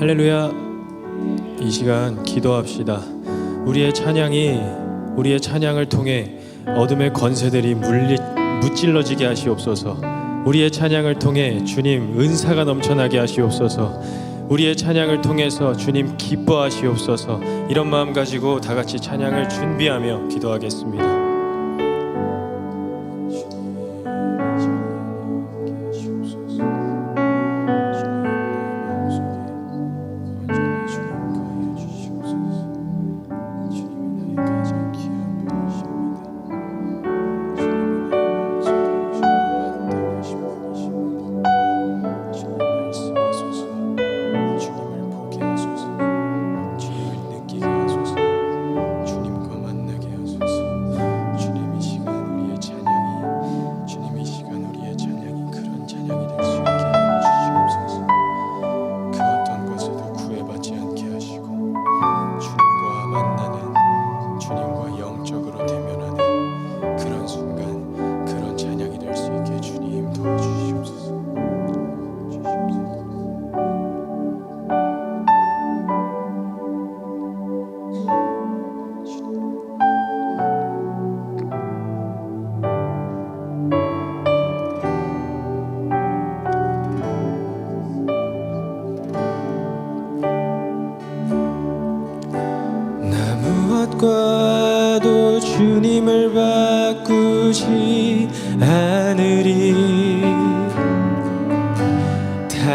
할렐루야. 이 시간 기도합시다. 우리의 찬양이 우리의 찬양을 통해 어둠의 권세들이 물리 무찔러지게 하시옵소서. 우리의 찬양을 통해 주님 은사가 넘쳐나게 하시옵소서. 우리의 찬양을 통해서 주님 기뻐하시옵소서. 이런 마음 가지고 다 같이 찬양을 준비하며 기도하겠습니다.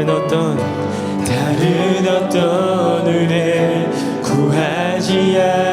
다른 어떤 다른 어떤 은혜 구하지 않으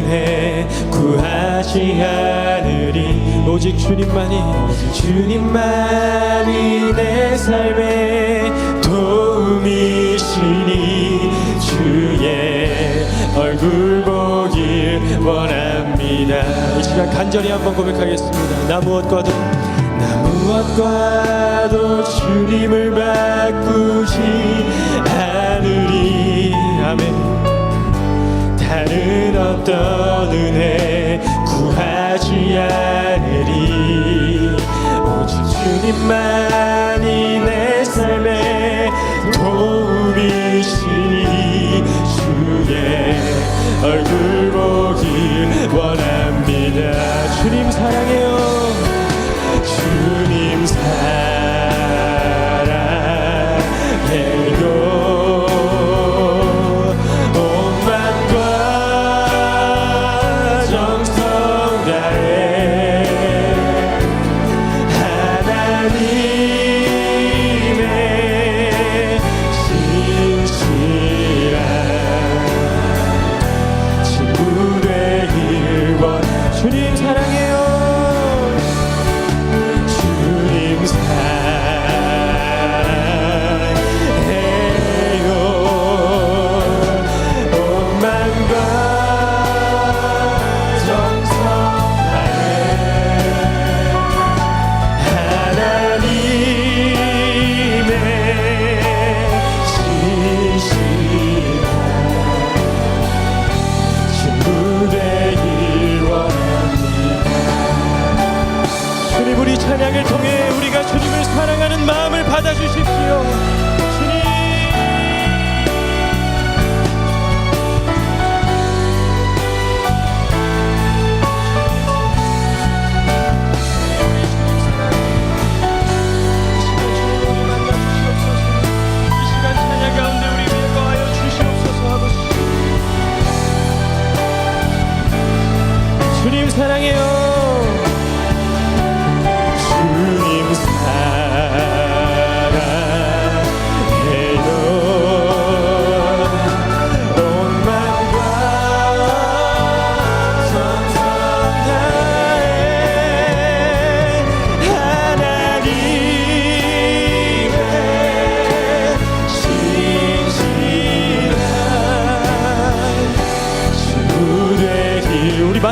은혜 구하지 않으리. 오직 주님만이 주님만이 내 삶의 도움이시니 주의 얼굴 보길 원합니다. 이 시간 간절히 한번 고백하겠습니다. 나 무엇과도 나 무엇과도 주님을 바꾸지 않으리. 아멘 다른 어떤 은혜 구하지 않으리. 오직 주님만이 내 삶의 도움이시니 주의 얼굴 보길 원합니다. 주님 사랑해요 찬양을 통해 우리가 주님을 사랑하는 마음을 받아주십시오.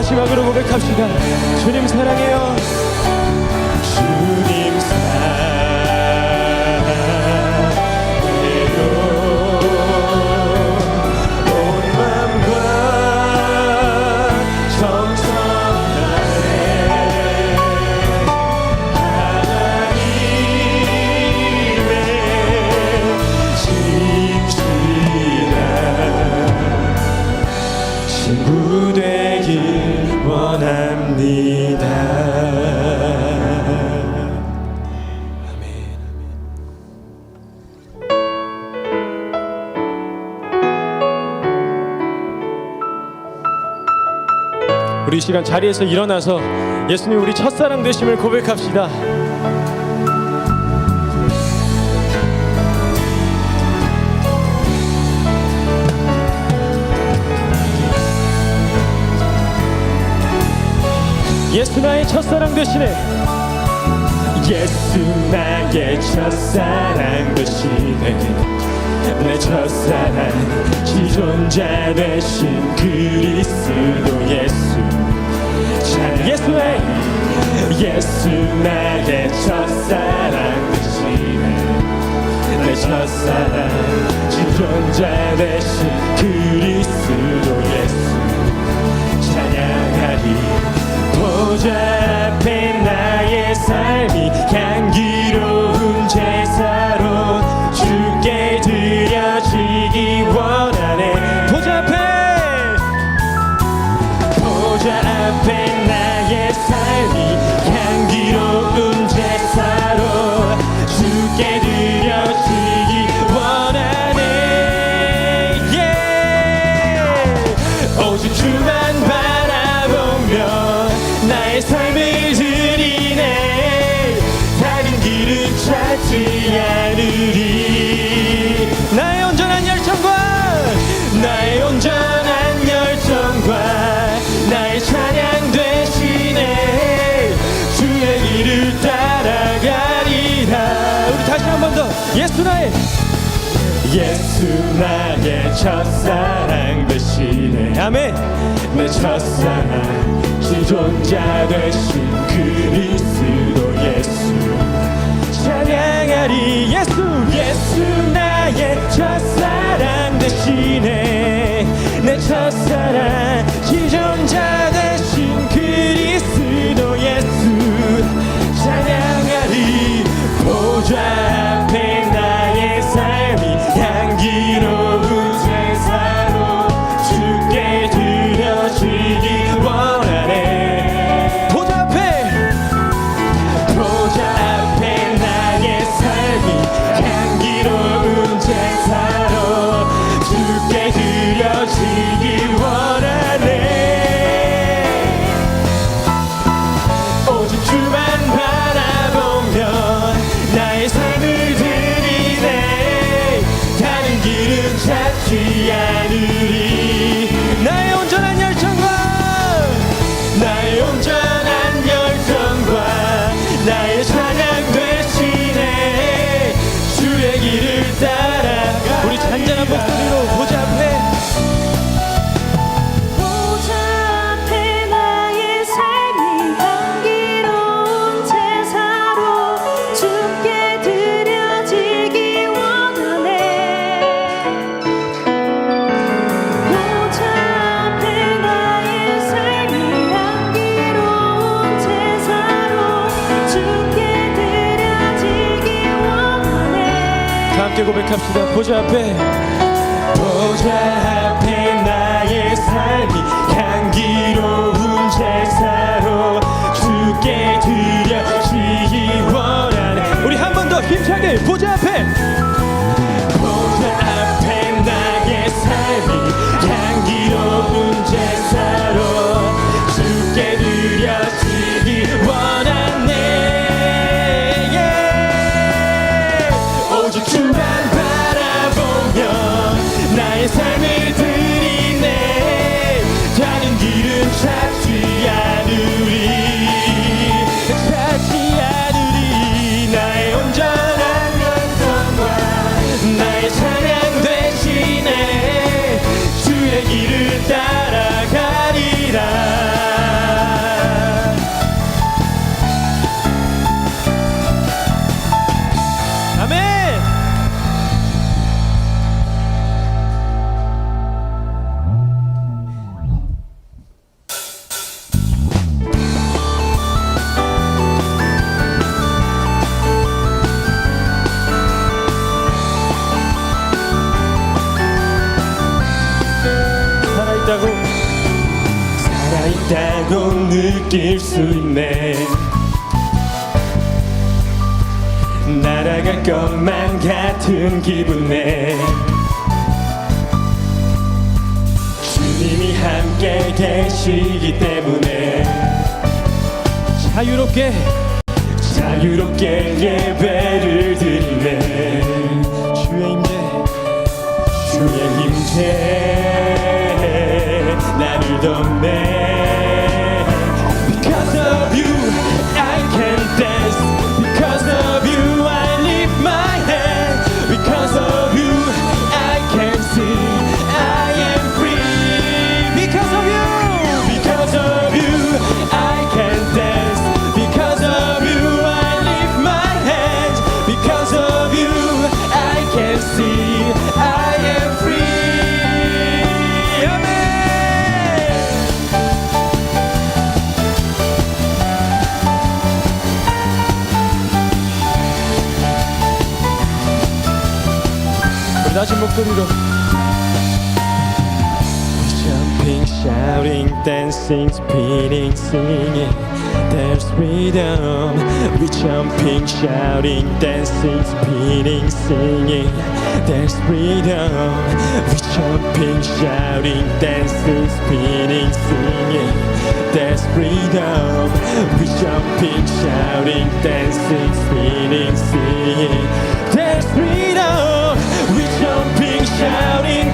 마지막으로 고백합시다. 주님 사랑해요 우리 이 시간 자리에서 일어나서 예수님 우리 첫사랑 되심을 고백합시다. 예수 나의 첫사랑 되시네. 예수 나의 첫사랑 되시네. 내 첫사랑 지존자 되신 그리스도 예수. 자 예수 나의 예수 나의 첫사랑 내 첫사랑 지존자 되신 그리스도 예수 예수 나의 예수 나의 첫사랑 되시네. 아멘. 내 첫사랑 지존자 되신 그리스도 예수. 찬양하리 예수. 예수 나의 첫사랑 되시네. 내 첫사랑 지존자 되신 그리스도 예수. 찬양하리 보좌 로 보좌 앞에. 보좌 앞에 나의 삶이 향기로운 제사로 주께 드려지기 원하네. 보좌 앞에 고백합시다. 보좌 앞에. 보좌 앞에 나의 삶이 향기로운 제사로 주께 드려지기 보좌 앞에 나의 삶. 자유롭게 예배를 낮은 목소리로. Jumping, shouting, dancing, spinning, singing. There's freedom We jumping, shouting, dancing, spinning, singing. There's freedom We jumping, shouting, dancing, spinning, singing. There's freedom We jumping, shouting, dancing, spinning, singing. There's freedom shouting.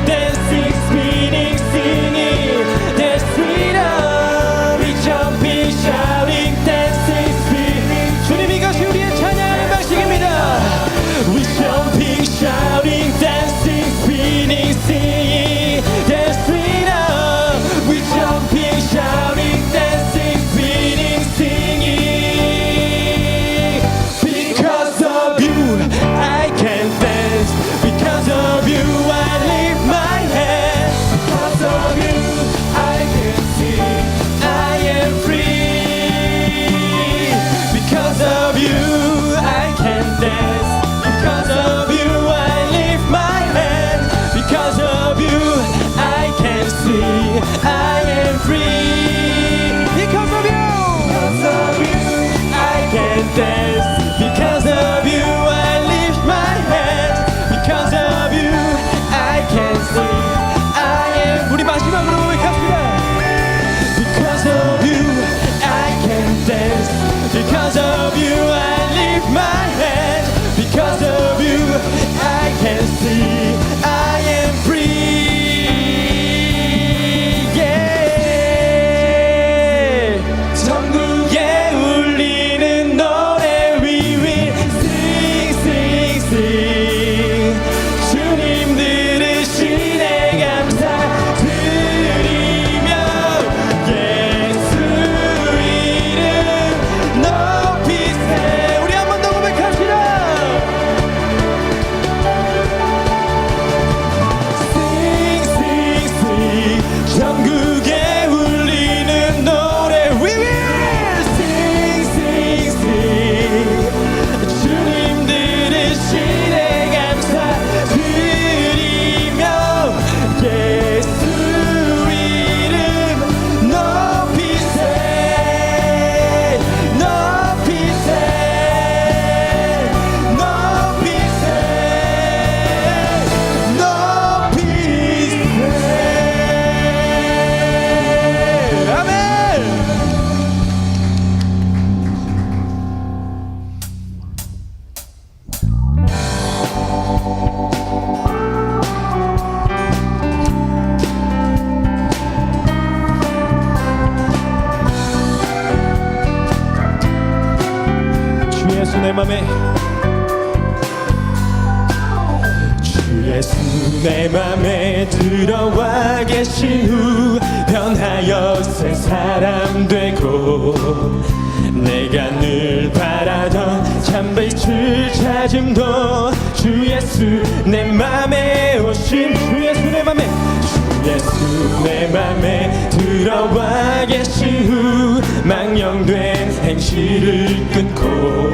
참빛을 찾음도 주 예수 내 맘에 오심 주 예수 내 맘에 주 예수 내 맘에 들어와 계신 후 망령된 행실을 끊고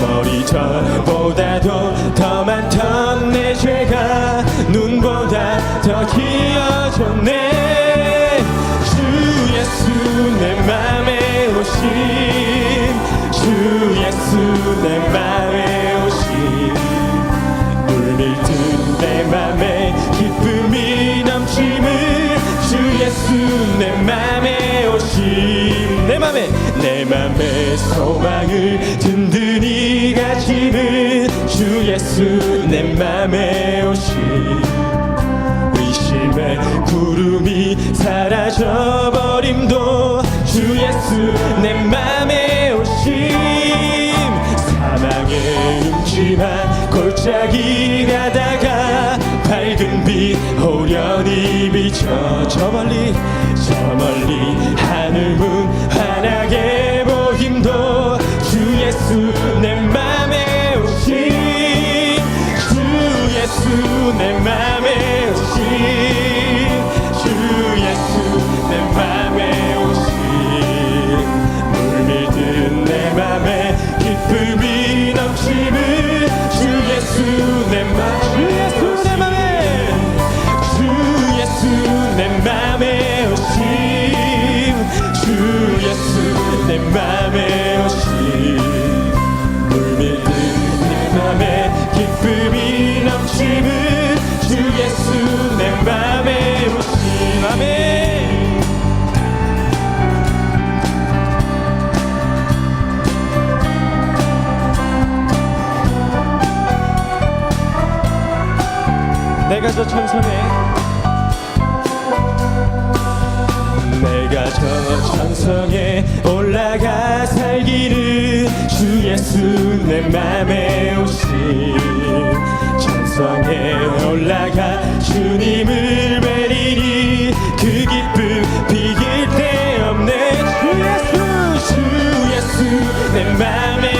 머리 전보다도 더 많던 내 죄가 눈보다 더 길어졌네. 주 예수 내 맘에 오심 주 예수 내 맘에 오심 물밀든 내 맘에 기쁨이 넘침을 주 예수 내 맘에 오심 내 맘에 내 맘에 소망을 든든히 가지는 주 예수 내 맘에 오심 의심의 구름이 사라져 버림도 주 예수 비쳐 저 멀리 저 멀리 하늘 문 맘에 오심 물밀든 내 맘에 기쁨이 넘치는 주 예수 내 맘에 오심 아멘 내가 저 천성에 천성에 올라가 살기를 주 예수 내 맘에 오신 천성에 올라가 주님을 뵈리니 그 기쁨 비길 데 없네. 주 예수 주 예수 내 맘에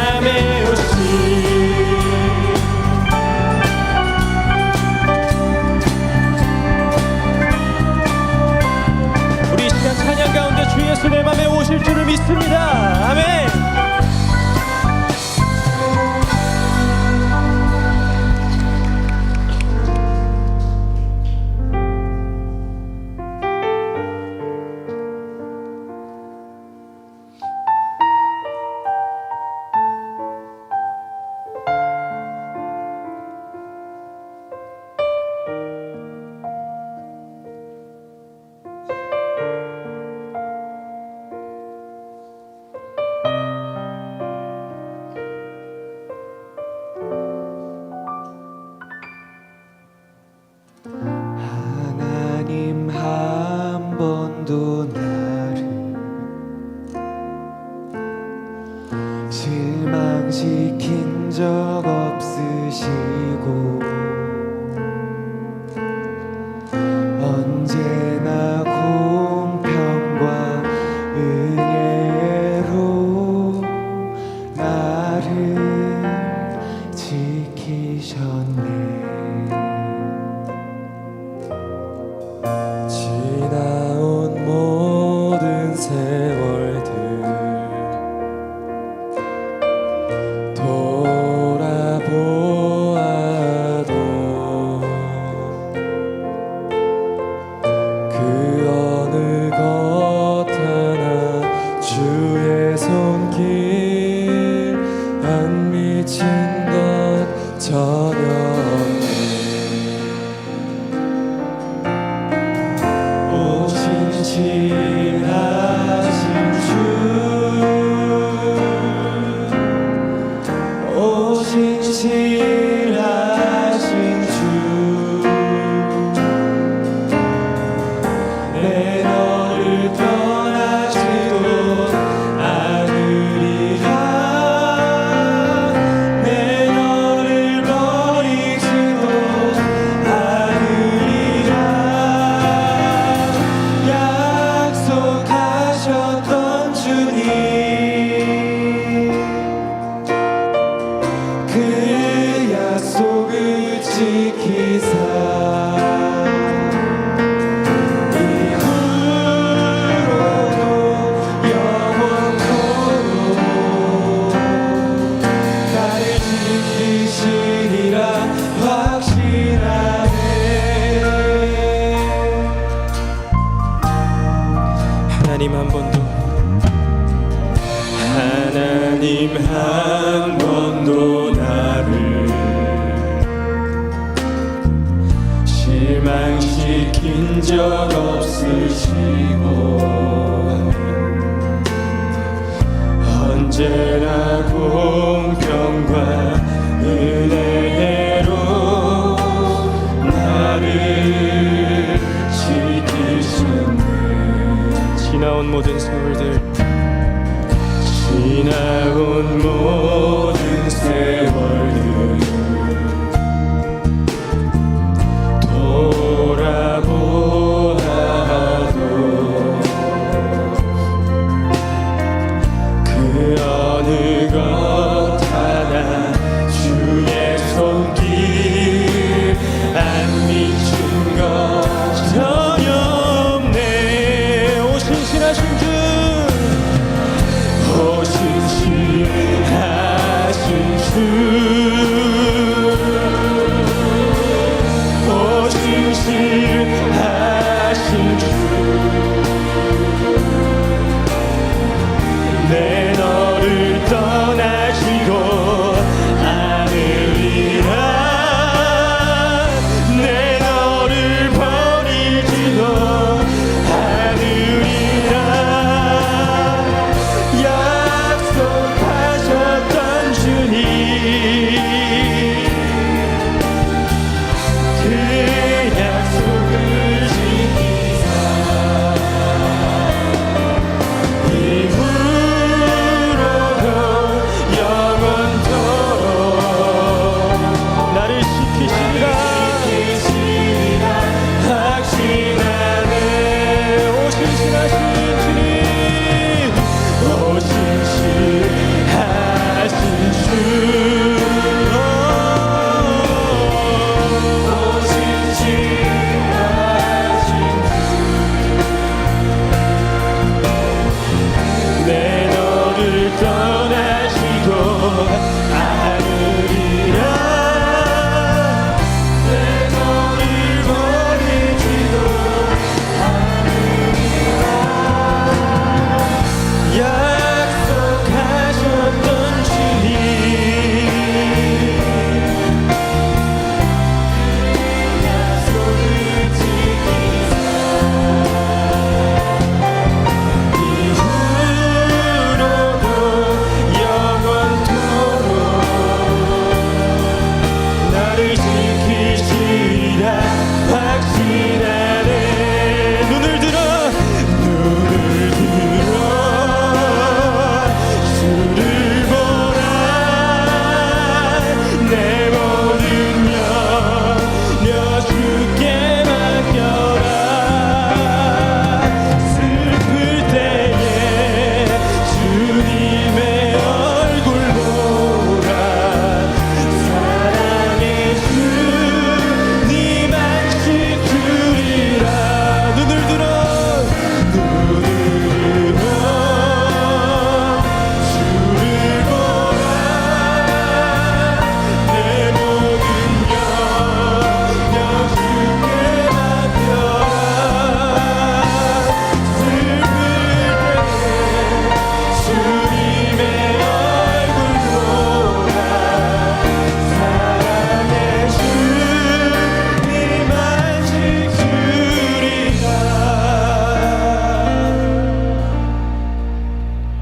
실망시킨 적 없으시고